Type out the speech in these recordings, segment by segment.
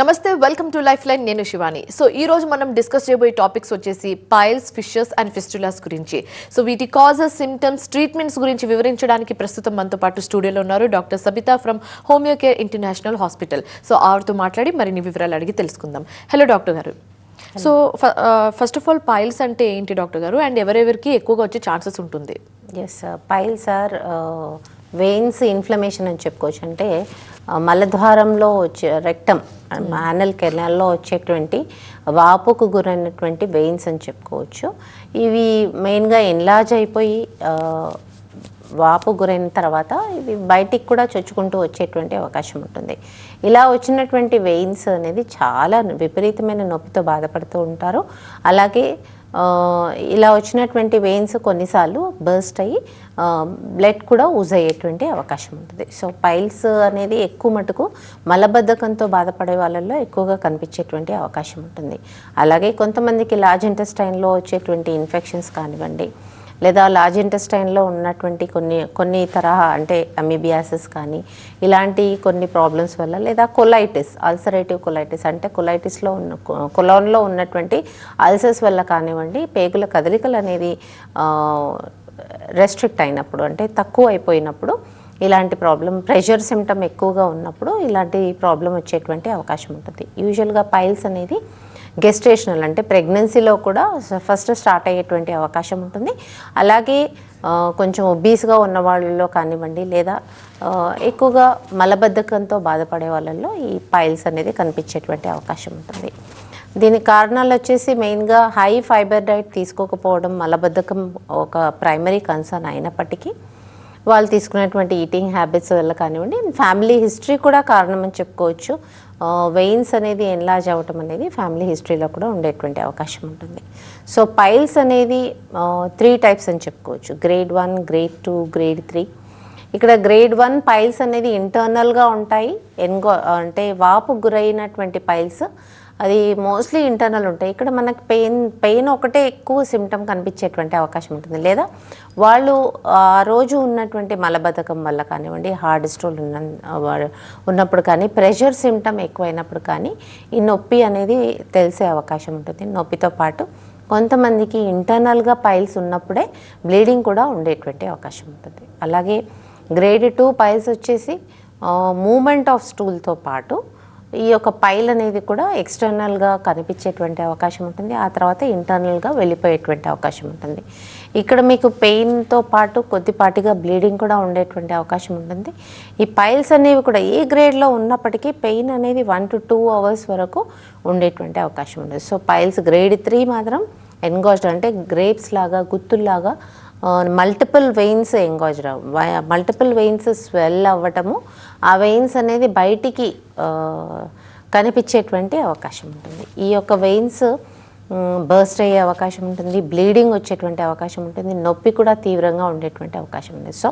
నమస్తే welcome to life line నేను Shivani. So ఈ రోజు మనం డిస్కస్ చేయబోయే టాపిక్స్ వచ్చేసి పైల్స్ ఫిషెస్ అండ్ ఫిస్టులాస్ గురించి. సో వీటి కాజెస్ సిమ్టమ్స్ ట్రీట్మెంట్స్ గురించి వివరించడానికి ప్రస్తుతం మనతో పాటు స్టూడియోలో ఉన్నారు doctor Sabitha from Homeo Care International hospital so ఆవిడతో మాట్లాడి మరిన్ని వివరాలు అడిగి తెలుసుకుందాం. హలో డాక్టర్ గారు. So first of all piles అంటే ఏంటి డాక్టర్ గారు? అండ్ ఎవరెవరికి ఎక్కువగా వచ్చే ఛాన్సెస్ ఉంటుంది? Yes piles are veins inflammation అని చెప్పుకోవచ్చు. అంటే మలద్వారంలో వచ్చే రెక్టమ్ యానల్ కెనాల్లో వచ్చేటువంటి వాపుకు గురైనటువంటి వెయిన్స్ అని చెప్పుకోవచ్చు. ఇవి మెయిన్గా ఎన్లాజ్ అయిపోయి వాపు గురైన తర్వాత ఇవి బయటికి కూడా చొచ్చుకుంటూ వచ్చేటువంటి అవకాశం ఉంటుంది. ఇలా వచ్చినటువంటి వెయిన్స్ అనేది చాలా విపరీతమైన నొప్పితో బాధపడుతూ ఉంటారు. అలాగే ఇలా వచ్చినటువంటి వెయిన్స్ కొన్నిసార్లు బర్స్ట్ అయ్యి బ్లడ్ కూడా యూజ్ అయ్యేటువంటి అవకాశం ఉంటుంది. సో పైల్స్ అనేది ఎక్కువ మటుకు మలబద్ధకంతో బాధపడే వాళ్ళల్లో ఎక్కువగా కనిపించేటువంటి అవకాశం ఉంటుంది. అలాగే కొంతమందికి లార్జ్ ఇంటెస్టైన్లో వచ్చేటువంటి ఇన్ఫెక్షన్స్ కానివ్వండి లేదా లార్జ్ ఇంటెస్టైన్లో ఉన్నటువంటి కొన్ని కొన్ని తరహా అంటే అమీబియాసిస్ కానీ ఇలాంటి కొన్ని ప్రాబ్లమ్స్ వల్ల లేదా కొలైటిస్ అల్సరేటివ్ కొలైటిస్ అంటే కొలైటిస్లో ఉన్న కొలాన్లో ఉన్నటువంటి అల్సర్స్ వల్ల కానివ్వండి పేగుల కదలికలు అనేది రెస్ట్రిక్ట్ అయినప్పుడు అంటే తక్కువ అయిపోయినప్పుడు ఇలాంటి ప్రాబ్లం ప్రెషర్ సిమ్టమ్ ఎక్కువగా ఉన్నప్పుడు ఇలాంటి ప్రాబ్లం వచ్చేటువంటి అవకాశం ఉంటుంది. యూజువల్గా పైల్స్ అనేది గెస్టేషనల్ అంటే ప్రెగ్నెన్సీలో కూడా ఫస్ట్ స్టార్ట్ అయ్యేటువంటి అవకాశం ఉంటుంది. అలాగే కొంచెం ఒబీస్గా ఉన్న వాళ్ళలో కానివ్వండి లేదా ఎక్కువగా మలబద్ధకంతో బాధపడే వాళ్ళల్లో ఈ పైల్స్ అనేది కనిపించేటువంటి అవకాశం ఉంటుంది. దీనికి కారణాలు వచ్చేసి మెయిన్గా హై ఫైబర్ డైట్ తీసుకోకపోవడం మలబద్ధకం ఒక ప్రైమరీ కన్సర్న్ అయినప్పటికీ వాళ్ళు తీసుకునేటువంటి ఈటింగ్ హ్యాబిట్స్ వల్ల కానివ్వండి ఫ్యామిలీ హిస్టరీ కూడా కారణం అని చెప్పుకోవచ్చు. వెయిన్స్ అనేది ఎన్లాజ్ అవ్వటం అనేది ఫ్యామిలీ హిస్టరీలో కూడా ఉండేటువంటి అవకాశం ఉంటుంది. సో పైల్స్ అనేది త్రీ టైప్స్ అని చెప్పుకోవచ్చు. Grade one grade two grade three ఇక్కడ గ్రేడ్ వన్ పైల్స్ అనేది ఇంటర్నల్గా ఉంటాయి. ఎన్గో అంటే వాపు గురైనటువంటి పైల్స్ అది మోస్ట్లీ ఇంటర్నల్ ఉంటాయి. ఇక్కడ మనకి పెయిన్ పెయిన్ ఒకటే ఎక్కువ సిమ్టమ్ కనిపించేటువంటి అవకాశం ఉంటుంది. లేదా వాళ్ళు ఆ రోజు ఉన్నటువంటి మలబద్ధకం వల్ల కానివ్వండి హార్డ్ స్టోల్ ఉన్న ఉన్నప్పుడు కానీ ప్రెషర్ సిమ్టమ్ ఎక్కువైనప్పుడు కానీ ఈ నొప్పి అనేది తెలిసే అవకాశం ఉంటుంది. నొప్పితో పాటు కొంతమందికి ఇంటర్నల్గా పైల్స్ ఉన్నప్పుడే బ్లీడింగ్ కూడా ఉండేటువంటి అవకాశం ఉంటుంది. అలాగే గ్రేడ్ టూ పైల్స్ వచ్చేసి మూమెంట్ ఆఫ్ స్టూల్తో పాటు ఈ యొక్క పైల్ అనేది కూడా ఎక్స్టర్నల్గా కనిపించేటువంటి అవకాశం ఉంటుంది. ఆ తర్వాత ఇంటర్నల్గా వెళ్ళిపోయేటువంటి అవకాశం ఉంటుంది. ఇక్కడ మీకు పెయిన్తో పాటు కొద్దిపాటిగా బ్లీడింగ్ కూడా ఉండేటువంటి అవకాశం ఉంటుంది. ఈ పైల్స్ అనేవి కూడా ఏ గ్రేడ్లో ఉన్నప్పటికీ పెయిన్ అనేది వన్ టు టూ అవర్స్ వరకు ఉండేటువంటి అవకాశం ఉంటుంది. సో పైల్స్ గ్రేడ్ త్రీ మాత్రం ఎన్గాజ్డ్ అంటే గ్రేప్స్ లాగా గుత్తుల్లాగా multiple veins engorged multiple veins swell అవ్వటము ఆ వెయిన్స్ అనేది బయటికి కనిపించేటువంటి అవకాశం ఉంటుంది. ఈ యొక్క వెయిన్స్ బర్స్ట్ అయ్యే అవకాశం ఉంటుంది బ్లీడింగ్ వచ్చేటువంటి అవకాశం ఉంటుంది నొప్పి కూడా తీవ్రంగా ఉండేటువంటి అవకాశం ఉంది. సో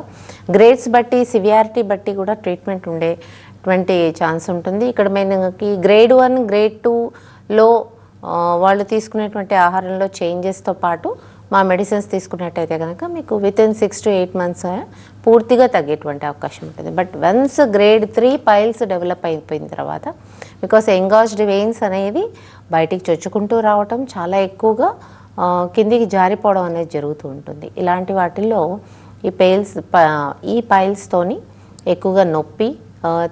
గ్రేడ్స్ బట్టి సివియారిటీ బట్టి కూడా ట్రీట్మెంట్ ఉండేటువంటి ఛాన్స్ ఉంటుంది. ఇక్కడ మనకి గ్రేడ్ వన్ గ్రేడ్ టూలో వాళ్ళు తీసుకునేటువంటి ఆహారంలో చేంజెస్తో పాటు మా మెడిసిన్స్ తీసుకున్నట్టయితే కనుక మీకు within six to eight months పూర్తిగా తగ్గేటువంటి అవకాశం ఉంటుంది. But once grade three piles develop అయిపోయిన తర్వాత బికాస్ ఎంగాజ్డ్ వెయిన్స్ అనేది బయటికి చొచ్చుకుంటూ రావటం చాలా ఎక్కువగా కిందికి జారిపోవడం అనేది జరుగుతూ ఉంటుంది. ఇలాంటి వాటిల్లో ఈ పైల్స్ ప- ఈ పైల్స్తోని ఎక్కువగా నొప్పి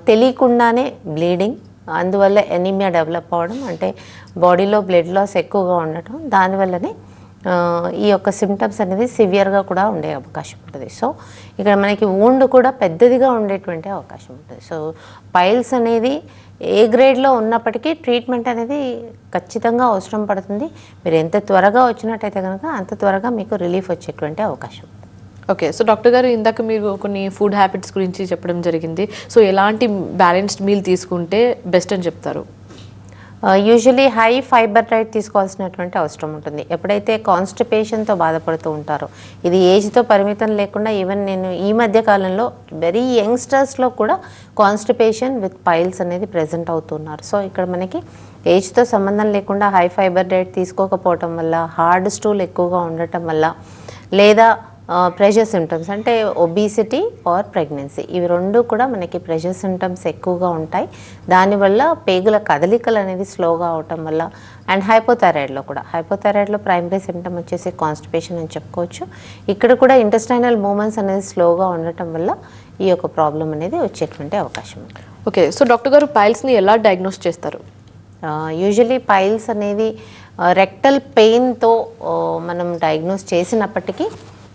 తెలియకుండానే బ్లీడింగ్ అందువల్ల ఎనీమియా డెవలప్ అవ్వడం అంటే బాడీలో బ్లడ్ లాస్ ఎక్కువగా ఉండటం దానివల్లనే ఈ యొక్క సిమ్టమ్స్ అనేది సివియర్గా కూడా ఉండే అవకాశం ఉంటుంది. సో ఇక్కడ మనకి wound కూడా పెద్దదిగా ఉండేటువంటి అవకాశం ఉంటుంది. సో పైల్స్ అనేది ఏ గ్రేడ్లో ఉన్నప్పటికీ ట్రీట్మెంట్ అనేది ఖచ్చితంగా అవసరం పడుతుంది. మీరు ఎంత త్వరగా వచ్చినట్టయితే కనుక అంత త్వరగా మీకు రిలీఫ్ వచ్చేటువంటి అవకాశం ఓకే సో డాక్టర్ గారు ఇందాక మీరు కొన్ని ఫుడ్ హ్యాబిట్స్ గురించి చెప్పడం జరిగింది. సో ఎలాంటి బ్యాలెన్స్డ్ మీల్ తీసుకుంటే బెస్ట్ అని చెప్తారు? యూజువలీ హై ఫైబర్ డైట్ తీసుకోవాల్సినటువంటి అవసరం ఉంటుంది. ఎప్పుడైతే కాన్స్టిపేషన్తో బాధపడుతూ ఉంటారో ఇది ఏజ్తో పరిమితం లేకుండా ఈవెన్ నేను ఈ మధ్య కాలంలో వెరీ యంగ్స్టర్స్లో కూడా కాన్స్టిపేషన్ విత్ పైల్స్ అనేది ప్రజెంట్ అవుతున్నారు. సో ఇక్కడ మనకి ఏజ్తో సంబంధం లేకుండా హై ఫైబర్ డైట్ తీసుకోకపోవటం వల్ల హార్డ్ స్టూల్ ఎక్కువగా ఉండటం వల్ల లేదా ప్రెషర్ సిమ్టమ్స్ అంటే ఒబీసిటీ ఆర్ ప్రెగ్నెన్సీ ఇవి రెండు కూడా మనకి ప్రెషర్ సిమ్టమ్స్ ఎక్కువగా ఉంటాయి. దానివల్ల పేగుల కదలికలు అనేది స్లోగా అవటం వల్ల అండ్ హైపోథైరాయిడ్లో కూడా. హైపోథైరాయిడ్లో ప్రైమరీ సిమ్టమ్ వచ్చేసి కాన్స్టిపేషన్ అని చెప్పుకోవచ్చు. ఇక్కడ కూడా ఇంటెస్టైనల్ మూమెంట్స్ అనేది స్లోగా ఉండటం వల్ల ఈ యొక్క ప్రాబ్లం అనేది వచ్చేటువంటి అవకాశం ఉంది. ఓకే సో డాక్టర్ గారు పైల్స్ని ఎలా డయాగ్నోస్ చేస్తారు? యూజువలీ పైల్స్ అనేది రెక్టల్ పెయిన్తో మనం డయాగ్నోస్ చేసినప్పటికీ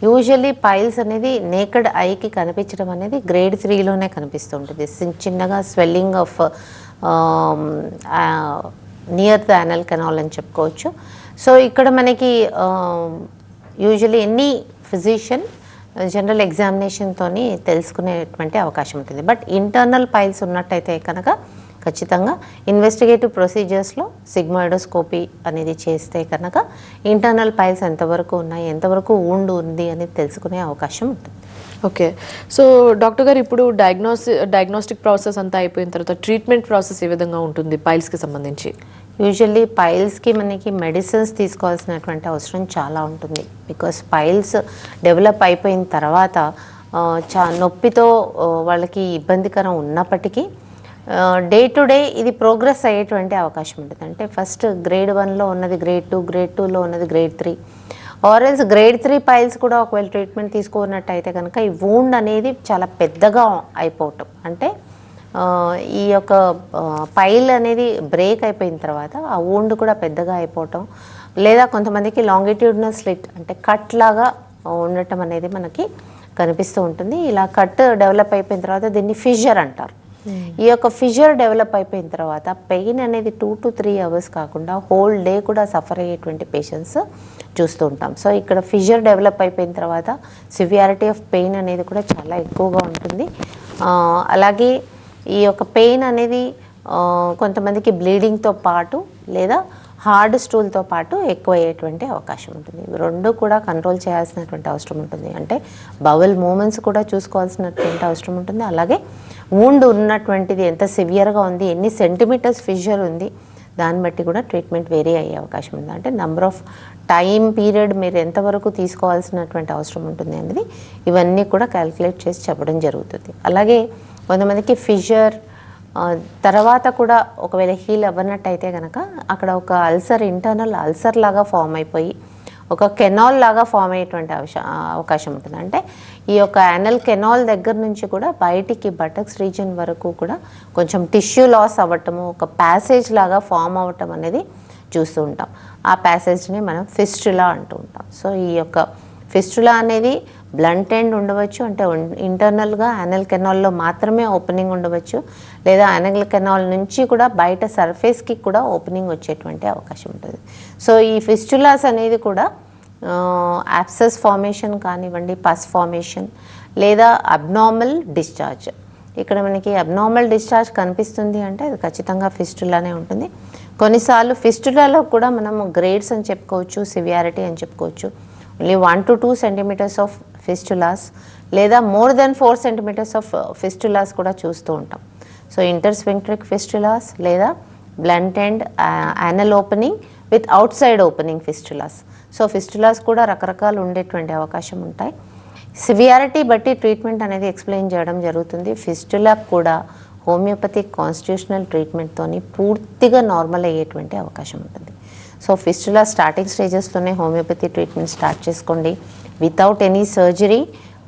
యూజువల్లీ పైల్స్ అనేది నేకడ్ ఐకి కనిపించడం అనేది గ్రేడ్ త్రీలోనే కనిపిస్తుంటుంది చిన్- చిన్నగా swelling of near the anal canal అని చెప్పుకోవచ్చు. సో ఇక్కడ మనకి యూజువల్లీ ఎనీ ఫిజిషియన్ జనరల్ ఎగ్జామినేషన్తోని తెలుసుకునేటువంటి అవకాశం ఉంటుంది. బట్ ఇంటర్నల్ పైల్స్ ఉన్నట్టయితే కనుక ఖచ్చితంగా ఇన్వెస్టిగేటివ్ ప్రొసీజర్స్లో సిగ్మాయిడోస్కోపీ అనేది చేస్తే కనుక ఇంటర్నల్ పైల్స్ ఎంతవరకు ఉన్నాయి ఎంతవరకు ఊండు ఉంది అనేది తెలుసుకునే అవకాశం ఉంటుంది. ఓకే సో డాక్టర్ గారు ఇప్పుడు డయాగ్నోస్ డయాగ్నోస్టిక్ ప్రాసెస్ అంతా అయిపోయిన తర్వాత ట్రీట్మెంట్ ప్రాసెస్ ఏ విధంగా ఉంటుంది పైల్స్కి సంబంధించి? యూజువల్లీ పైల్స్కి మనకి మెడిసిన్స్ తీసుకోవాల్సినటువంటి అవసరం చాలా ఉంటుంది. బికాస్ పైల్స్ డెవలప్ అయిపోయిన తర్వాత చా నొప్పితో వాళ్ళకి ఇబ్బందికరం ఉన్నప్పటికీ డే టు డే ఇది ప్రోగ్రెస్ అయ్యేటువంటి అవకాశం ఉంటుంది. అంటే ఫస్ట్ గ్రేడ్ వన్లో ఉన్నది గ్రేడ్ టూ గ్రేడ్ టూలో ఉన్నది grade three or else grade three piles కూడా ఒకవేళ ట్రీట్మెంట్ తీసుకున్నట్టయితే కనుక ఈ వూండ్ అనేది చాలా పెద్దగా అయిపోవటం. అంటే ఈ యొక్క పైల్ అనేది బ్రేక్ అయిపోయిన తర్వాత ఆ వూండ్ కూడా పెద్దగా అయిపోవటం. లేదా కొంతమందికి లాంగిట్యూడ్నల్ స్లిట్ అంటే కట్ లాగా ఉండటం అనేది మనకి కనిపిస్తూ ఉంటుంది. ఇలా కట్ డెవలప్ అయిపోయిన తర్వాత దీన్ని ఫిజర్ అంటారు. ఈ యొక్క ఫిజర్ డెవలప్ అయిపోయిన తర్వాత పెయిన్ అనేది టూ టు త్రీ అవర్స్ కాకుండా హోల్ డే కూడా సఫర్ అయ్యేటువంటి పేషెంట్స్ చూస్తూ ఉంటాం. సో ఇక్కడ ఫిజర్ డెవలప్ అయిపోయిన తర్వాత సివియారిటీ ఆఫ్ పెయిన్ అనేది కూడా చాలా ఎక్కువగా ఉంటుంది. అలాగే ఈ యొక్క పెయిన్ అనేది కొంతమందికి బ్లీడింగ్తో పాటు లేదా హార్డ్ స్టూల్తో పాటు ఎక్కువ అయ్యేటువంటి అవకాశం ఉంటుంది. రెండు కూడా కంట్రోల్ చేయాల్సినటువంటి అవసరం ఉంటుంది. అంటే బవల్ మూమెంట్స్ కూడా చూసుకోవాల్సినటువంటి అవసరం ఉంటుంది. అలాగే వూండ్ ఉన్నటువంటిది ఎంత సివియర్గా ఉంది ఎన్ని సెంటీమీటర్స్ ఫిషర్ ఉంది దాన్ని బట్టి కూడా ట్రీట్మెంట్ వేరీ అయ్యే అవకాశం ఉంది. అంటే నెంబర్ ఆఫ్ టైం పీరియడ్ మీరు ఎంతవరకు తీసుకోవాల్సినటువంటి అవసరం ఉంటుంది అనేది ఇవన్నీ కూడా క్యాలిక్యులేట్ చేసి చెప్పడం జరుగుతుంది. అలాగే కొంతమందికి ఫిషర్ తర్వాత కూడా ఒకవేళ హీల్ అవ్వనట్టయితే కనుక అక్కడ ఒక అల్సర్ ఇంటర్నల్ అల్సర్ లాగా ఫామ్ అయిపోయి ఒక కెనాల్ లాగా ఫామ్ అయ్యేటువంటి అవశ అవకాశం ఉంటుంది. అంటే ఈ యొక్క యానల్ కెనాల్ దగ్గర నుంచి కూడా బయటికి బటక్స్ రీజన్ వరకు కూడా కొంచెం టిష్యూ లాస్ అవ్వటము ఒక ప్యాసేజ్ లాగా ఫామ్ అవ్వటం అనేది చూస్తూ ఉంటాం. ఆ ప్యాసేజ్ని మనం ఫిస్టులా అంటూ ఉంటాం. సో ఈ యొక్క ఫిస్టులా అనేది బ్లంట్ ఎండ్ ఉండవచ్చు. అంటే ఇంటర్నల్గా యానల్ కెనాల్లో మాత్రమే ఓపెనింగ్ ఉండవచ్చు. లేదా యానల్ కెనాల్ నుంచి కూడా బయట సర్ఫేస్కి కూడా ఓపెనింగ్ వచ్చేటువంటి అవకాశం ఉంటుంది. సో ఈ ఫిస్టులాస్ అనేది కూడా యాప్సెస్ ఫార్మేషన్ కానివ్వండి పస్ ఫార్మేషన్ లేదా అబ్నార్మల్ డిశ్చార్జ్ ఇక్కడ మనకి అబ్నార్మల్ డిశ్చార్జ్ కనిపిస్తుంది అంటే అది ఖచ్చితంగా ఫిస్టులానే ఉంటుంది. కొన్నిసార్లు ఫిస్టులలో కూడా మనము గ్రేడ్స్ అని చెప్పుకోవచ్చు సివియారిటీ అని చెప్పుకోవచ్చు. Only one to two centimetres of fistulas లేదా more than four centimetres of fistulas కూడా చూస్తూ ఉంటాం. సో ఇంటర్స్వింక్ట్రిక్ ఫిస్టులాస్ లేదా blunt and anal opening with outside opening fistulas so fistulas కూడా రకరకాలు ఉండేటువంటి అవకాశం ఉంటాయి. సివియారిటీ బట్టి ట్రీట్మెంట్ అనేది ఎక్స్ప్లెయిన్ చేయడం జరుగుతుంది. ఫిస్టులా కూడా హోమియోపతిక్ కాన్స్టిట్యూషనల్ ట్రీట్మెంట్తోని పూర్తిగా నార్మల్ అయ్యేటువంటి అవకాశం ఉంటుంది. సో ఫిస్టులా స్టార్టింగ్ స్టేజెస్లోనే హోమియోపతి ట్రీట్మెంట్ స్టార్ట్ చేసుకోండి. వితౌట్ ఎనీ సర్జరీ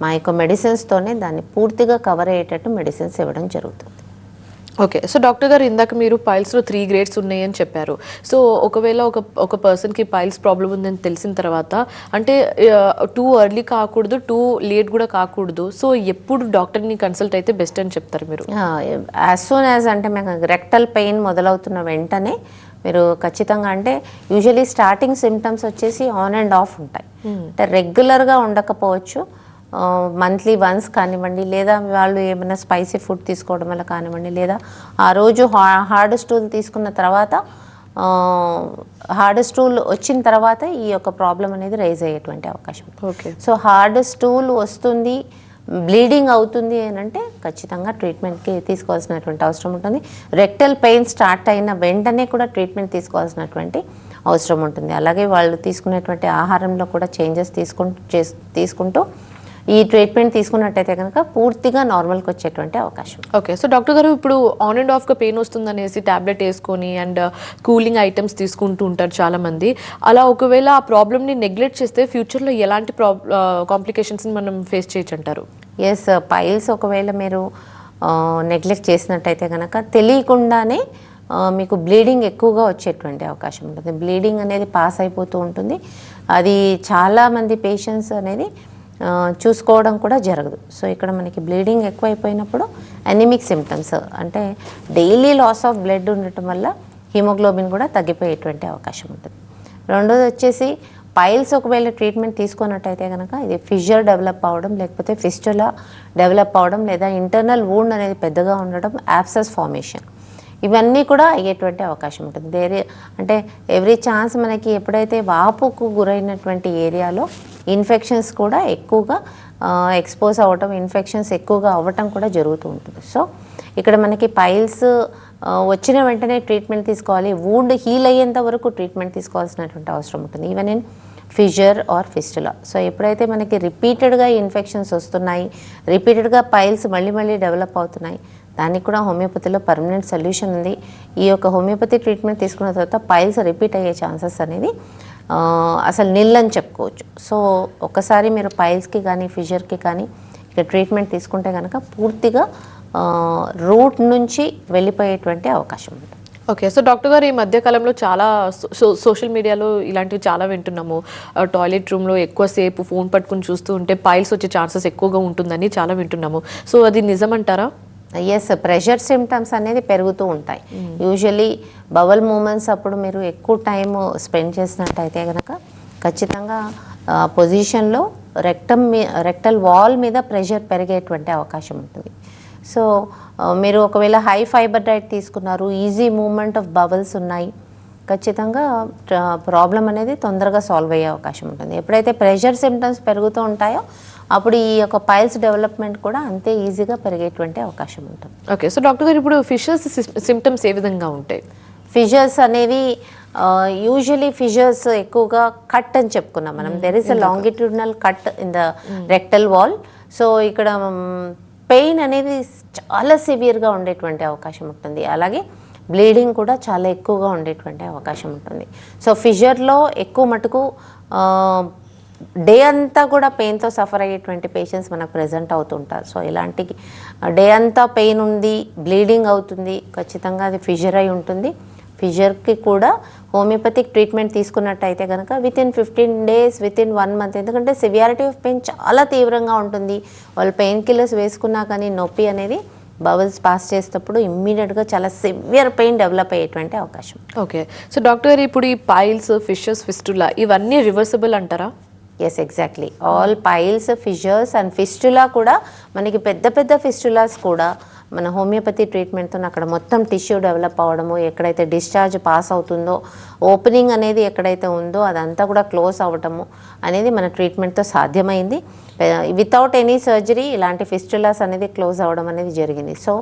మా యొక్క మెడిసిన్స్తోనే దాన్ని పూర్తిగా కవర్ అయ్యేటట్టు మెడిసిన్స్ ఇవ్వడం జరుగుతుంది. ఓకే. సో డాక్టర్ గారు ఇందాక మీరు పైల్స్లో త్రీ గ్రేడ్స్ ఉన్నాయని చెప్పారు. సో ఒకవేళ ఒక ఒక పర్సన్కి పైల్స్ ప్రాబ్లం ఉందని తెలిసిన తర్వాత అంటే టూ ఎర్లీ కాకూడదు టూ లేట్ కూడా కాకూడదు. సో ఎప్పుడు డాక్టర్ని కన్సల్ట్ అయితే బెస్ట్ అని చెప్తారు మీరు? యాజ్ సూన్ యాజ్ అంటే మీకు రెక్టల్ పెయిన్ మొదలవుతున్న వెంటనే మీరు ఖచ్చితంగా అంటే యూజువలీ స్టార్టింగ్ సిమ్టమ్స్ వచ్చేసి ఆన్ అండ్ ఆఫ్ ఉంటాయి. అంటే రెగ్యులర్గా ఉండకపోవచ్చు. మంత్లీ వన్స్ కానివ్వండి లేదా వాళ్ళు ఏమైనా స్పైసీ ఫుడ్ తీసుకోవడం వల్ల కానివ్వండి లేదా ఆ రోజు హార్డ్ స్టూల్ తీసుకున్న తర్వాత హార్డ్ స్టూల్ వచ్చిన తర్వాత ఈ యొక్క ప్రాబ్లం అనేది రైజ్ అయ్యేటువంటి అవకాశం ఓకే సో హార్డ్ స్టూల్ వస్తుంది బ్లీడింగ్ అవుతుంది అని అంటే ఖచ్చితంగా ట్రీట్మెంట్కి తీసుకోవాల్సినటువంటి అవసరం ఉంటుంది. రెక్టల్ పెయిన్ స్టార్ట్ అయిన వెంటనే కూడా ట్రీట్మెంట్ తీసుకోవాల్సినటువంటి అవసరం ఉంటుంది. అలాగే వాళ్ళు తీసుకునేటువంటి ఆహారంలో కూడా చేంజెస్ తీసుకుంటూ చేస్ తీసుకుంటూ ఈ ట్రీట్మెంట్ తీసుకున్నట్టయితే కనుక పూర్తిగా నార్మల్కి వచ్చేటువంటి అవకాశం. ఓకే సో డాక్టర్ గారు ఇప్పుడు ఆన్ అండ్ ఆఫ్గా పెయిన్ వస్తుంది అనేసి ట్యాబ్లెట్ వేసుకొని అండ్ కూలింగ్ ఐటమ్స్ తీసుకుంటూ ఉంటారు చాలా మంది అలా ఒకవేళ ఆ ప్రాబ్లమ్ని నెగ్లెక్ట్ చేస్తే ఫ్యూచర్లో ఎలాంటి ప్రాబ్ కాంప్లికేషన్స్ని మనం ఫేస్ చేయొచ్చు అంటారు ఎస్ పైల్స్ ఒకవేళ మీరు నెగ్లెక్ట్ చేసినట్టయితే కనుక తెలియకుండానే మీకు బ్లీడింగ్ ఎక్కువగా వచ్చేటువంటి అవకాశం ఉంటుంది. బ్లీడింగ్ అనేది పాస్ అయిపోతూ ఉంటుంది. అది చాలామంది పేషెంట్స్ అనేది చూసుకోవడం కూడా జరగదు. సో ఇక్కడ మనకి బ్లీడింగ్ ఎక్కువైపోయినప్పుడు అనిమిక్ సిమ్టమ్స్ అంటే డైలీ లాస్ ఆఫ్ బ్లడ్ ఉండటం వల్ల హిమోగ్లోబిన్ కూడా తగ్గిపోయేటువంటి అవకాశం ఉంటుంది. రెండోది వచ్చేసి పైల్స్ ఒకవేళ ట్రీట్మెంట్ తీసుకున్నట్టయితే కనుక ఇది ఫిషర్ డెవలప్ అవ్వడం లేకపోతే ఫిస్టులా డెవలప్ అవ్వడం లేదా ఇంటర్నల్ వూండ్ అనేది పెద్దగా ఉండడం యాప్సెస్ ఫార్మేషన్ ఇవన్నీ కూడా అయ్యేటువంటి అవకాశం ఉంటుంది. దేరే అంటే ఎవ్రీ ఛాన్స్ మనకి ఎప్పుడైతే వాపుకు గురైనటువంటి ఏరియాలో ఇన్ఫెక్షన్స్ కూడా ఎక్కువగా ఎక్స్పోజ్ అవ్వటం ఇన్ఫెక్షన్స్ ఎక్కువగా అవ్వటం కూడా జరుగుతూ ఉంటుంది. సో ఇక్కడ మనకి పైల్స్ వచ్చిన వెంటనే ట్రీట్మెంట్ తీసుకోవాలి. వూండ్ హీల్ అయ్యేంత వరకు ట్రీట్మెంట్ తీసుకోవాల్సినటువంటి అవసరం ఉంటుంది. Even in fissure or fistula so ఎప్పుడైతే మనకి రిపీటెడ్గా ఇన్ఫెక్షన్స్ వస్తున్నాయి రిపీటెడ్గా పైల్స్ మళ్ళీ మళ్ళీ డెవలప్ అవుతున్నాయి దానికి కూడా హోమియోపతిలో పర్మనెంట్ సొల్యూషన్ ఉంది. ఈ యొక్క హోమియోపతి ట్రీట్మెంట్ తీసుకున్న తర్వాత పైల్స్ రిపీట్ అయ్యే ఛాన్సెస్ అనేది అసలు నిల్లని చెప్పుకోవచ్చు. సో ఒకసారి మీరు పైల్స్కి కానీ ఫిజర్కి కానీ ఇక ట్రీట్మెంట్ తీసుకుంటే కనుక పూర్తిగా రూట్ నుంచి వెళ్ళిపోయేటువంటి అవకాశం ఉంటుంది ఓకే సో డాక్టర్ గారు ఈ మధ్య కాలంలో చాలా సోషల్ మీడియాలో ఇలాంటివి చాలా వింటున్నాము. టాయిలెట్ రూమ్లో ఎక్కువసేపు ఫోన్ పట్టుకుని చూస్తూ ఉంటే పైల్స్ వచ్చే ఛాన్సెస్ ఎక్కువగా ఉంటుందని చాలా వింటున్నాము. సో అది నిజమంటారా? ఎస్ ప్రెషర్ సిమ్టమ్స్ అనేది పెరుగుతూ ఉంటాయి. యూజువలీ బవల్ మూమెంట్స్ అప్పుడు మీరు ఎక్కువ టైం స్పెండ్ చేసినట్టయితే కనుక ఖచ్చితంగా పొజిషన్లో రెక్టమ్ మీ రెక్టల్ వాల్ మీద ప్రెషర్ పెరిగేటువంటి అవకాశం ఉంటుంది. సో మీరు ఒకవేళ హై ఫైబర్ డైట్ తీసుకున్నారు ఈజీ మూమెంట్ ఆఫ్ బబల్స్ ఉన్నాయి. ఖచ్చితంగా ప్రాబ్లం అనేది తొందరగా సాల్వ్ అయ్యే అవకాశం ఉంటుంది. ఎప్పుడైతే ప్రెషర్ సిమ్టమ్స్ పెరుగుతూ ఉంటాయో అప్పుడు ఈ యొక్క పైల్స్ డెవలప్మెంట్ కూడా అంతే ఈజీగా పెరిగేటువంటి అవకాశం ఉంటుంది. ఓకే సో డాక్టర్ గారు ఇప్పుడు ఫిషర్స్ సిమ్టమ్స్ ఏ విధంగా ఉంటాయి? ఫిజర్స్ అనేవి యూజువలీ ఫిజర్స్ ఎక్కువగా కట్ అని చెప్పుకున్నాం మనం. There is a longitudinal cut in the rectal wall so ఇక్కడ పెయిన్ అనేది చాలా సివియర్గా ఉండేటువంటి అవకాశం ఉంటుంది. అలాగే బ్లీడింగ్ కూడా చాలా ఎక్కువగా ఉండేటువంటి అవకాశం ఉంటుంది. సో ఫిజర్లో ఎక్కువ మటుకు డే అంతా కూడా పెయిన్తో సఫర్ అయ్యేటువంటి పేషెంట్స్ మనకు ప్రజెంట్ అవుతుంటారు. సో ఇలాంటి డే అంతా పెయిన్ ఉంది బ్లీడింగ్ అవుతుంది ఖచ్చితంగా అది ఫిజర్ అయి ఉంటుంది. ఫిజర్కి కూడా హోమియోపతిక్ ట్రీట్మెంట్ తీసుకున్నట్టయితే కనుక within fifteen days within one month ఎందుకంటే సివియారిటీ ఆఫ్ పెయిన్ చాలా తీవ్రంగా ఉంటుంది. వాళ్ళు పెయిన్ కిల్లర్స్ వేసుకున్నా కానీ నొప్పి అనేది బబుల్స్ పాస్ చేసేటప్పుడు ఇమ్మీడియట్గా చాలా సివియర్ పెయిన్ డెవలప్ అయ్యేటువంటి అవకాశం. ఓకే సో డాక్టర్ ఇప్పుడు ఈ పైల్స్ ఫిషెస్ ఫిస్టులా ఇవన్నీ రివర్సిబుల్ అంటారా? Yes exactly all piles fissures and fistula కూడా మనకి పెద్ద పెద్ద ఫిస్టులాస్ కూడా మన హోమియోపతి ట్రీట్మెంట్తో అక్కడ మొత్తం టిష్యూ డెవలప్ అవ్వడము ఎక్కడైతే డిశ్చార్జ్ పాస్ అవుతుందో ఓపెనింగ్ అనేది ఎక్కడైతే ఉందో అదంతా కూడా క్లోజ్ అవ్వటము అనేది మన ట్రీట్మెంట్తో సాధ్యమైంది. వితౌట్ ఎనీ సర్జరీ ఇలాంటి ఫిస్టులాస్ అనేది క్లోజ్ అవ్వడం అనేది జరిగింది. సో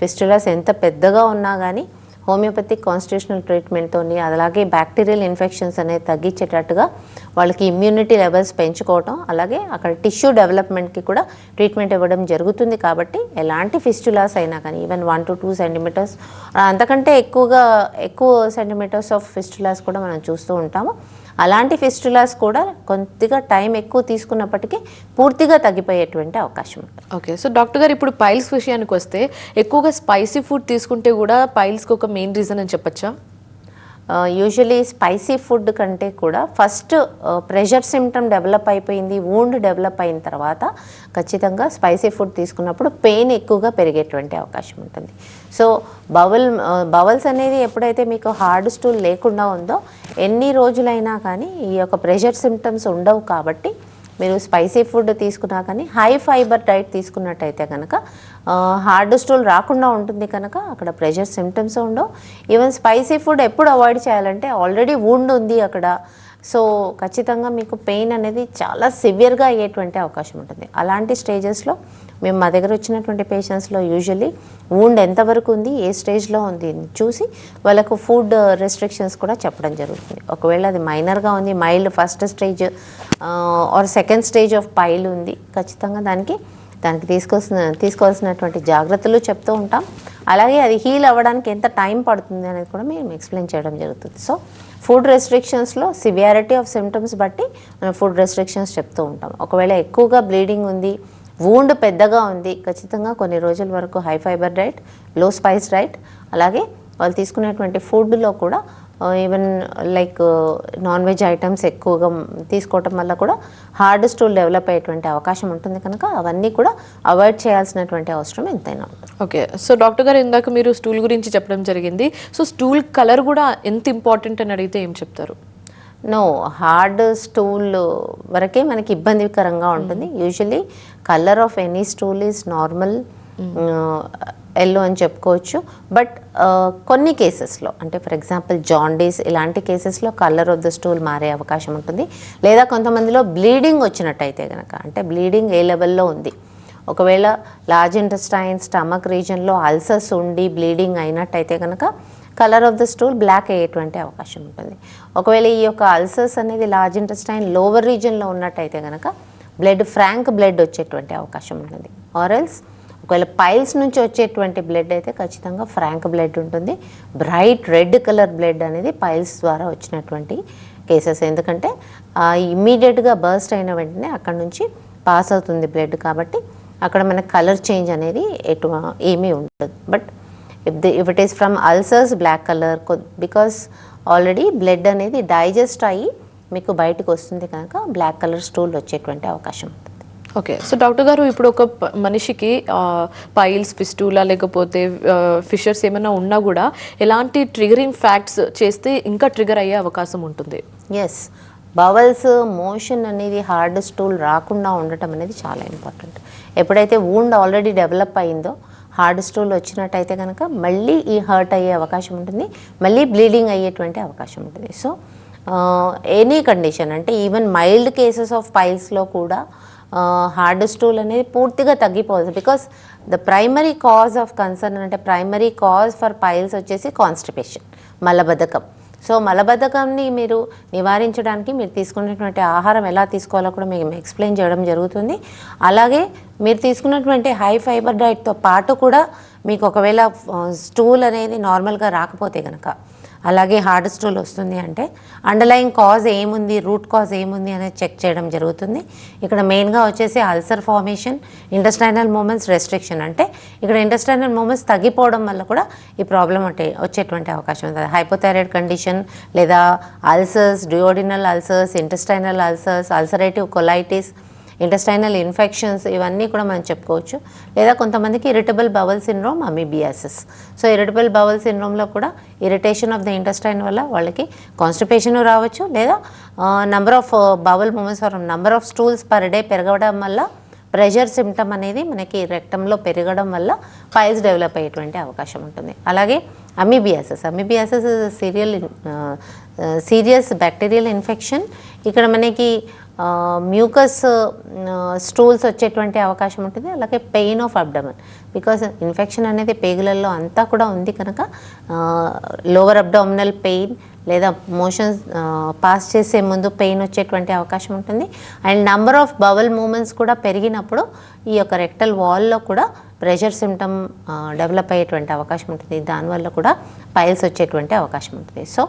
ఫిస్టులాస్ ఎంత పెద్దగా ఉన్నా కానీ హోమియోపతిక్ కాన్స్టిట్యూషనల్ ట్రీట్మెంట్తో అలాగే బ్యాక్టీరియల్ ఇన్ఫెక్షన్స్ అనేది తగ్గించేటట్టుగా వాళ్ళకి ఇమ్యూనిటీ లెవెల్స్ పెంచుకోవటం అలాగే అక్కడ టిష్యూ డెవలప్మెంట్కి కూడా ట్రీట్మెంట్ ఇవ్వడం జరుగుతుంది కాబట్టి ఎలాంటి ఫిస్టులాస్ అయినా కానీ even one to two centimetres అంతకంటే ఎక్కువగా ఎక్కువ సెంటీమీటర్స్ ఆఫ్ ఫిస్టులాస్ కూడా మనం చూస్తూ ఉంటాము. అలాంటి ఫిస్టులాస్ కూడా కొద్దిగా టైం ఎక్కువ తీసుకున్నప్పటికీ పూర్తిగా తగ్గిపోయేటువంటి అవకాశం ఉంటుంది. ఓకే సో డాక్టర్ గారు ఇప్పుడు పైల్స్ విషయానికి వస్తే ఎక్కువగా స్పైసీ ఫుడ్ తీసుకుంటే కూడా పైల్స్కి ఒక మెయిన్ రీజన్ అని చెప్పొచ్చా? యూజువలీ స్పైసీ ఫుడ్ కంటే కూడా ఫస్ట్ ప్రెషర్ సిమ్టమ్ డెవలప్ అయిపోయింది వూండ్ డెవలప్ అయిన తర్వాత ఖచ్చితంగా స్పైసీ ఫుడ్ తీసుకున్నప్పుడు పెయిన్ ఎక్కువగా పెరిగేటువంటి అవకాశం ఉంటుంది. సో బవల్ బవల్స్ అనేది ఎప్పుడైతే మీకు హార్డ్ స్టూల్ లేకుండా ఉందో ఎన్ని రోజులైనా కానీ ఈ యొక్క ప్రెషర్ సిమ్టమ్స్ ఉండవు కాబట్టి మీరు స్పైసీ ఫుడ్ తీసుకున్నా కానీ హై ఫైబర్ డైట్ తీసుకున్నట్టయితే కనుక హార్డ్ స్టూల్ రాకుండా ఉంటుంది కనుక అక్కడ ప్రెషర్ సిమ్టమ్స్ ఉండవు. ఈవెన్ స్పైసీ ఫుడ్ ఎప్పుడు అవాయిడ్ చేయాలంటే ఆల్రెడీ వూండ్ ఉంది అక్కడ. సో ఖచ్చితంగా మీకు పెయిన్ అనేది చాలా సివియర్గా అయ్యేటువంటి అవకాశం ఉంటుంది. అలాంటి స్టేజెస్లో మేము మా దగ్గర వచ్చినటువంటి పేషెంట్స్లో యూజువల్లీ వూండ్ ఎంతవరకు ఉంది ఏ స్టేజ్లో ఉంది చూసి వాళ్ళకు ఫుడ్ రెస్ట్రిక్షన్స్ కూడా చెప్పడం జరుగుతుంది. ఒకవేళ అది మైనర్గా ఉంది mild first stage or second stage of pile ఉంది ఖచ్చితంగా దానికి దానికి తీసుకోవాల్సిన తీసుకోవాల్సినటువంటి జాగ్రత్తలు చెప్తూ ఉంటాం. అలాగే అది హీల్ అవ్వడానికి ఎంత టైం పడుతుంది అనేది కూడా మేము ఎక్స్ప్లెయిన్ చేయడం జరుగుతుంది. సో ఫుడ్ రెస్ట్రిక్షన్స్లో సివియారిటీ ఆఫ్ సిమ్టమ్స్ బట్టి మనం ఫుడ్ రెస్ట్రిక్షన్స్ చెప్తూ ఉంటాం. ఒకవేళ ఎక్కువగా బ్లీడింగ్ ఉంది వూండ్ పెద్దగా ఉంది. ఖచ్చితంగా కొన్ని రోజుల వరకు హై ఫైబర్ డైట్లో స్పైస్ డైట్ అలాగే వాళ్ళు తీసుకునేటువంటి ఫుడ్లో కూడా even like non veg items ఎక్కువగా తీసుకోవటం వల్ల కూడా హార్డ్ స్టూల్ డెవలప్ అయ్యేటువంటి అవకాశం ఉంటుంది కనుక అవన్నీ కూడా అవాయిడ్ చేయాల్సినటువంటి అవసరం ఎంతైనా ఓకే. సో డాక్టర్ గారు ఇందాక మీరు స్టూల్ గురించి చెప్పడం జరిగింది. సో స్టూల్ కలర్ కూడా ఎంత ఇంపార్టెంట్ అని అడిగితే ఏం చెప్తారు? నో హార్డ్ స్టూల్ వరకే మనకి ఇబ్బందికరంగా ఉంటుంది. Usually colour of any stool is normal yellow అని చెప్పుకోవచ్చు. బట్ కొన్ని కేసెస్లో అంటే ఫర్ ఎగ్జాంపుల్ జాండీస్ ఇలాంటి కేసెస్లో కలర్ ఆఫ్ ద స్టూల్ మారే అవకాశం ఉంటుంది. లేదా కొంతమందిలో బ్లీడింగ్ వచ్చినట్టయితే కనుక అంటే బ్లీడింగ్ ఏ లెవెల్లో ఉంది. ఒకవేళ లార్జ్ ఇంటెస్టైన్ స్టమక్ రీజన్లో అల్సర్స్ ఉండి బ్లీడింగ్ అయినట్టయితే కనుక colour of the stool black అయ్యేటువంటి అవకాశం ఉంటుంది. ఒకవేళ ఈ యొక్క అల్సర్స్ అనేది లార్జ్ ఇంటెస్టైన్ లోవర్ రీజన్లో ఉన్నట్టయితే కనుక బ్లడ్ ఫ్రాంక్ బ్లడ్ వచ్చేటువంటి అవకాశం ఉంటుంది. ఆరల్స్ ఒకవేళ పైల్స్ నుంచి వచ్చేటువంటి బ్లడ్ అయితే ఖచ్చితంగా ఫ్రాంక్ బ్లడ్ ఉంటుంది. బ్రైట్ రెడ్ కలర్ బ్లడ్ అనేది పైల్స్ ద్వారా వచ్చినటువంటి కేసెస్. ఎందుకంటే ఇమ్మీడియట్గా బర్స్ట్ అయిన వెంటనే అక్కడ నుంచి పాస్ అవుతుంది బ్లడ్ కాబట్టి అక్కడ మనకు కలర్ చేంజ్ అనేది ఎటు ఏమీ ఉండదు. But if the if it is from ulcers black colour because already blood అనేది డైజెస్ట్ అయ్యి మీకు బయటకు వస్తుంది కనుక బ్లాక్ కలర్ స్టూల్ వచ్చేటువంటి అవకాశం ఉంటుంది. ఓకే. సో డాక్టర్ గారు ఇప్పుడు ఒక మనిషికి పైల్స్ ఫిస్టూలా లేకపోతే ఫిషర్స్ ఏమైనా ఉన్నా కూడా ఎలాంటి ట్రిగరింగ్ ఫ్యాక్ట్స్ చేస్తే ఇంకా ట్రిగర్ అయ్యే అవకాశం ఉంటుంది? ఎస్ బవల్స్ మోషన్ అనేది హార్డ్ స్టూల్ రాకుండా ఉండటం అనేది చాలా ఇంపార్టెంట్. ఎప్పుడైతే వూండ్ ఆల్రెడీ డెవలప్ అయిందో హార్డ్ స్టోన్లు వచ్చినట్టయితే కనుక మళ్ళీ ఈ హర్ట్ అయ్యే అవకాశం ఉంటుంది. మళ్ళీ బ్లీడింగ్ అయ్యేటువంటి అవకాశం ఉంటుంది. సో ఎనీ కండిషన్ అంటే ఈవెన్ మైల్డ్ కేసెస్ ఆఫ్ పైల్స్లో కూడా హార్డ్ స్టూల్ అనేది పూర్తిగా తగ్గిపోతుంది because the primary cause of concern అంటే ప్రైమరీ కాజ్ ఫర్ పైల్స్ వచ్చేసి కాన్స్టిపేషన్ మలబద్ధకం. సో మలబద్ధకాన్ని మీరు నివారించడానికి మీరు తీసుకున్నటువంటి ఆహారం ఎలా తీసుకోవాలో కూడా మేము ఎక్స్ప్లెయిన్ చేయడం జరుగుతుంది. అలాగే మీరు తీసుకున్నటువంటి హై ఫైబర్ డైట్తో పాటు కూడా మీకు ఒకవేళ స్టూల్ అనేది నార్మల్గా రాకపోతే కనుక అలాగే హార్డ్ స్టూల్ వస్తుంది అంటే అండర్లైన్ కాజ్ ఏముంది రూట్ కాజ్ ఏముంది అనేది చెక్ చేయడం జరుగుతుంది. ఇక్కడ మెయిన్గా వచ్చేసి ulcer formation intestinal movements restriction అంటే ఇక్కడ ఇంటెస్టైనల్ మూమెంట్స్ తగ్గిపోవడం వల్ల కూడా ఈ ప్రాబ్లం అంటే వచ్చేటువంటి అవకాశం ఉంది. హైపోథైరాయిడ్ కండిషన్ లేదా ulcers duodenal ulcers intestinal ulcers ulcerative colitis intestinal infections ఇవన్నీ కూడా మనం చెప్పుకోవచ్చు. లేదా కొంతమందికి irritable bowel syndrome amoebiasis. So irritable bowel సిండ్రోమ్లో కూడా ఇరిటేషన్ ఆఫ్ ద ఇంటెస్టైన్ వల్ల వాళ్ళకి కాన్స్టిపేషన్ రావచ్చు. లేదా number of bowel movements or number of stools per day పెరగడం వల్ల ప్రెషర్ సిమ్టమ్ అనేది మనకి రెక్టంలో పెరగడం వల్ల ఫైల్స్ డెవలప్ అయ్యేటువంటి అవకాశం ఉంటుంది. అలాగే amoebiasis. Amoebiasis serial serious bacterial infection ఇక్కడ మనకి మ్యూకస్ స్టూల్స్ వచ్చేటువంటి అవకాశం ఉంటుంది. అలాగే pain of abdomen because infection అనేది పేగులలో అంతా కూడా ఉంది కనుక లోవర్ అబ్డామినల్ పెయిన్ లేదా మోషన్స్ పాస్ చేసే ముందు పెయిన్ వచ్చేటువంటి అవకాశం ఉంటుంది. And number of bowel movements కూడా పెరిగినప్పుడు ఈ యొక్క రెక్టల్ వాల్లో కూడా ప్రెషర్ సిమ్టమ్ డెవలప్ అయ్యేటువంటి అవకాశం ఉంటుంది. దానివల్ల కూడా పైల్స్ వచ్చేటువంటి అవకాశం ఉంటుంది. So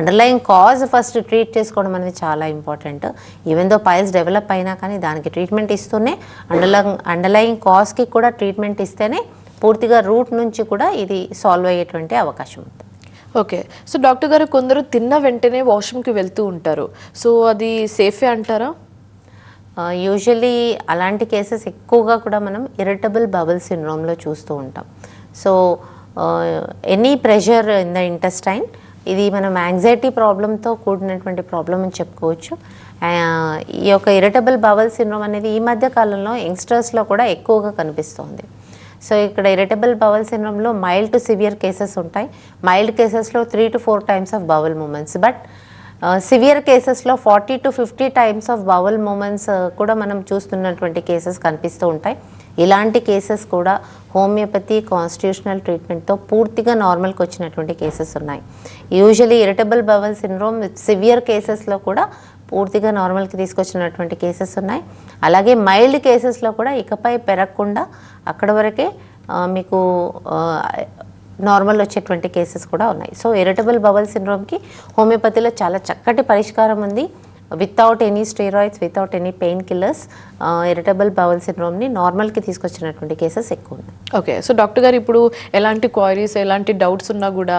underlying cause first treat చేసుకోవడం అనేది చాలా important even though piles develop అయినా కానీ దానికి ట్రీట్మెంట్ ఇస్తూనే అండర్లయింగ్ అండర్లయింగ్ కాజ్కి కూడా ట్రీట్మెంట్ ఇస్తేనే పూర్తిగా రూట్ నుంచి కూడా ఇది సాల్వ్ అయ్యేటువంటి అవకాశం ఉంటుంది. ఓకే. సో డాక్టర్ గారు కొందరు తిన్న వెంటనే వాష్రూమ్కి వెళ్తూ ఉంటారు. సో అది సేఫే అంటారా? యూజువలీ అలాంటి కేసెస్ ఎక్కువగా కూడా మనం ఇరిటబుల్ బబుల్ సిండ్రోమ్లో చూస్తూ ఉంటాం. So any pressure in the intestine ఇది మనం యాంగ్జైటీ ప్రాబ్లంతో కూడినటువంటి ప్రాబ్లం అని చెప్పుకోవచ్చు. ఈ యొక్క ఇరిటబుల్ బవల్ సిండ్రోమ్ అనేది ఈ మధ్య కాలంలో యంగ్స్టర్స్లో కూడా ఎక్కువగా కనిపిస్తోంది. సో ఇక్కడ ఇరిటబుల్ బవల్ సిండ్రోమ్లో మైల్డ్ టు సివియర్ కేసెస్ ఉంటాయి. మైల్డ్ కేసెస్లో three to four times of bowel movements but severe కేసెస్లో forty to fifty times of bowel movements కూడా మనం చూస్తున్నటువంటి కేసెస్ కనిపిస్తూ ఉంటాయి. ఇలాంటి కేసెస్ కూడా హోమియోపతి కాన్స్టిట్యూషనల్ ట్రీట్మెంట్తో పూర్తిగా నార్మల్కి వచ్చినటువంటి కేసెస్ ఉన్నాయి. Usually irritable bowel syndrome severe కేసెస్లో కూడా పూర్తిగా నార్మల్కి తీసుకొచ్చినటువంటి కేసెస్ ఉన్నాయి. అలాగే మైల్డ్ కేసెస్లో కూడా ఇకపై పెరగకుండా అక్కడ వరకే మీకు నార్మల్ వచ్చేటువంటి కేసెస్ కూడా ఉన్నాయి. సో ఇరిటబుల్ బవల్ సిండ్రోమ్కి హోమియోపతిలో చాలా చక్కటి పరిష్కారం ఉంది. Without any steroids without any pain killers irritable bowel సిండ్రోమ్ని నార్మల్కి తీసుకొచ్చినటువంటి కేసెస్ ఎక్కువ ఉన్నాయి. ఓకే సో డాక్టర్ గారు ఇప్పుడు ఎలాంటి క్వైరీస్ ఎలాంటి డౌట్స్ ఉన్నా కూడా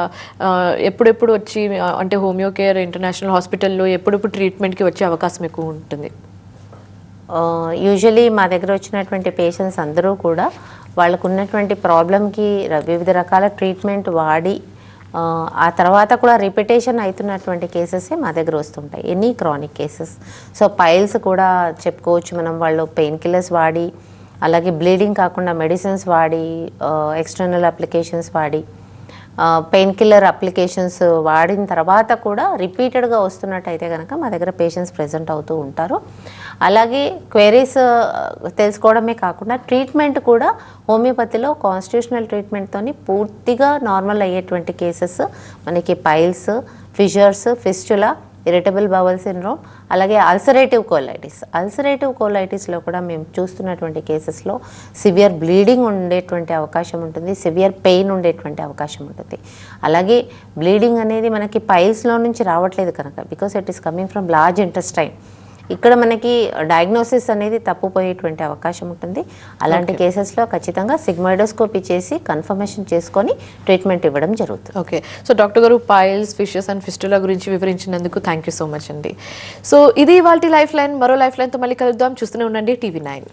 ఎప్పుడెప్పుడు వచ్చి అంటే హోమియో కేర్ ఇంటర్నేషనల్ హాస్పిటల్లో ఎప్పుడెప్పుడు ట్రీట్మెంట్కి వచ్చే అవకాశం ఎక్కువ ఉంటుంది? యూజువలీ మా దగ్గర వచ్చినటువంటి పేషెంట్స్ అందరూ కూడా వాళ్ళకు ఉన్నటువంటి ప్రాబ్లమ్కి ర- వివిధ రకాల ట్రీట్మెంట్ వాడి ఆ, తర్వాత కూడా రిపిటేషన్ అవుతున్నటువంటి కేసెసే మా దగ్గర వస్తుంటాయి. Any chronic cases so piles కూడా చెప్పుకోవచ్చు మనం. వాళ్ళు పెయిన్ కిల్లర్స్ వాడి అలాగే బ్లీడింగ్ కాకుండా మెడిసిన్స్ వాడి ఎక్స్టర్నల్ అప్లికేషన్స్ వాడి. పెయిన్ కిల్లర్ అప్లికేషన్స్ వాడిన తర్వాత కూడా రిపీటెడ్గా వస్తున్నట్టయితే కనుక మా దగ్గర పేషెంట్స్ ప్రజెంట్ అవుతూ ఉంటారు. అలాగే క్వైరీస్ తెలుసుకోవడమే కాకుండా ట్రీట్మెంట్ కూడా హోమియోపతిలో కాన్స్టిట్యూషనల్ ట్రీట్మెంట్తోని పూర్తిగా నార్మల్ అయ్యేటువంటి కేసెస్ మనకి piles fissures fistula irritable bowel syndrome అలాగే అల్సరేటివ్ కోలైటిస్. అల్సరేటివ్ కోలైటిస్లో కూడా మేము చూస్తున్నటువంటి కేసెస్లో సివియర్ బ్లీడింగ్ ఉండేటువంటి అవకాశం ఉంటుంది సివియర్ పెయిన్ ఉండేటువంటి అవకాశం ఉంటుంది. అలాగే బ్లీడింగ్ అనేది మనకి పైల్స్లో నుంచి రావట్లేదు కనుక because it is coming from large intestine. ఇక్కడ మనకి డయాగ్నోసిస్ అనేది తప్పుపోయేటువంటి అవకాశం ఉంటుంది. అలాంటి కేసెస్లో ఖచ్చితంగా సిగ్మైడోస్కోపీ చేసి కన్ఫర్మేషన్ చేసుకొని ట్రీట్మెంట్ ఇవ్వడం జరుగుతుంది. ఓకే సో డాక్టర్ గారు పైల్స్ ఫిషెస్ అండ్ ఫిస్టులా గురించి వివరించినందుకు థ్యాంక్ యూ సో మచ్ అండి. సో ఇది ఇవాళ లైఫ్ లైన్ మరో లైఫ్ లైన్తో మళ్ళీ కలుద్దాం. చూస్తూనే ఉండండి టీవీ నైన్